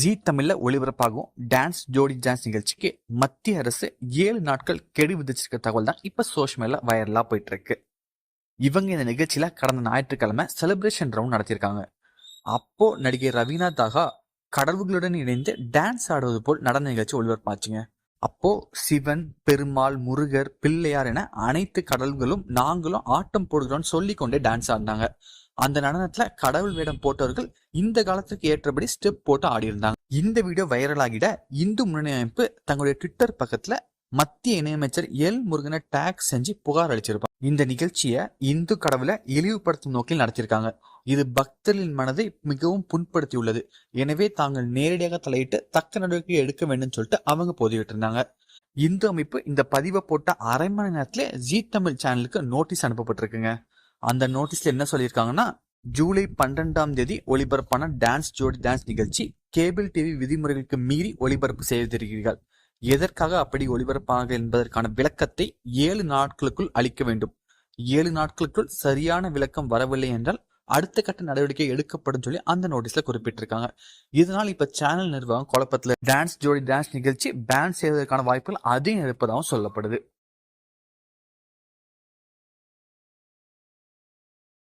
ஜீ தமிழ்ல ஒளிபரப்பாகும். டான்ஸ் ஜோடி டான்ஸ் நிகழ்ச்சிக்கு மத்திய அரசு ஏழு நாட்கள் கெடு விதிச்சிருக்க தகவல் தான் இப்ப சோஷியல் மீடியால வைரலா போயிட்டு இருக்கு இவங்க இந்த நிகழ்ச்சியில கடந்த ஞாயிற்றுக்கிழமை செலிப்ரேஷன் ரவுண்ட் நடத்தியிருக்காங்க. அப்போ நடிகை ரவீனா தாகா கடவுள்களுடன் இணைந்து டான்ஸ் ஆடுவது போல் நடன நிகழ்ச்சி ஒளிபரப்பாச்சுங்க. அப்போ சிவன் பெருமாள் முருகர் பிள்ளையார் என அனைத்து கடவுள்களும் நாங்களும் ஆட்டம் போடுகிறோம்னு சொல்லிக்கொண்டே டான்ஸ் ஆடினாங்க. அந்த நடனத்துல கடவுள் வேடம் போட்டவர்கள் இந்த காலத்துக்கு ஏற்றபடி ஸ்டெப் போட்டு ஆடியிருந்தாங்க. இந்த வீடியோ வைரல் ஆகிட இந்து முன்னணி அமைப்பு தங்களுடைய ட்விட்டர் பக்கத்துல மத்திய இணையமைச்சர் எல். முருகனை டேக் செஞ்சு புகார் அளிச்சிருப்பாங்க. இந்த நிகழ்ச்சியை இந்து கடவுளை இழிவுபடுத்தும் நோக்கில் நடத்தியிருக்காங்க. இது பக்தர்களின் மனதை மிகவும் புண்படுத்தியுள்ளது. எனவே தாங்கள் நேரடியாக தலையிட்டு தக்க நடவடிக்கை எடுக்க வேண்டும் சொல்லிட்டு அவங்க போதிவிட்டு இருந்தாங்க இந்து அமைப்பு இந்த பதிவை போட்ட அரை மணி நேரத்துல ஜி தமிழ் சேனலுக்கு நோட்டீஸ் அனுப்பப்பட்டிருக்குங்க. அந்த நோட்டீஸ்ல என்ன சொல்லியிருக்காங்கன்னா ஜூலை பன்னெண்டாம் தேதி ஒளிபரப்பான டான்ஸ் ஜோடி டான்ஸ் நிகழ்ச்சி கேபிள் டிவி விதிமுறைகளுக்கு மீறி ஒளிபரப்பு செய்திருக்கிறீர்கள். எதற்காக அப்படி ஒளிபரப்பாக என்பதற்கான விளக்கத்தை ஏழு நாட்களுக்குள் அளிக்க வேண்டும். ஏழு நாட்களுக்குள் சரியான விளக்கம் வரவில்லை என்றால் அடுத்த கட்ட நடவடிக்கை எடுக்கப்படும் சொல்லி அந்த நோட்டீஸ்ல குறிப்பிட்டிருக்காங்க. இதனால் இப்ப சேனல் நிர்வாகம் குழப்பத்துல டான்ஸ் ஜோடி டான்ஸ் நிகழ்ச்சி பேன் செய்வதற்கான வாய்ப்புகள் அதிகம் இருப்பதாகவும் சொல்லப்படுது.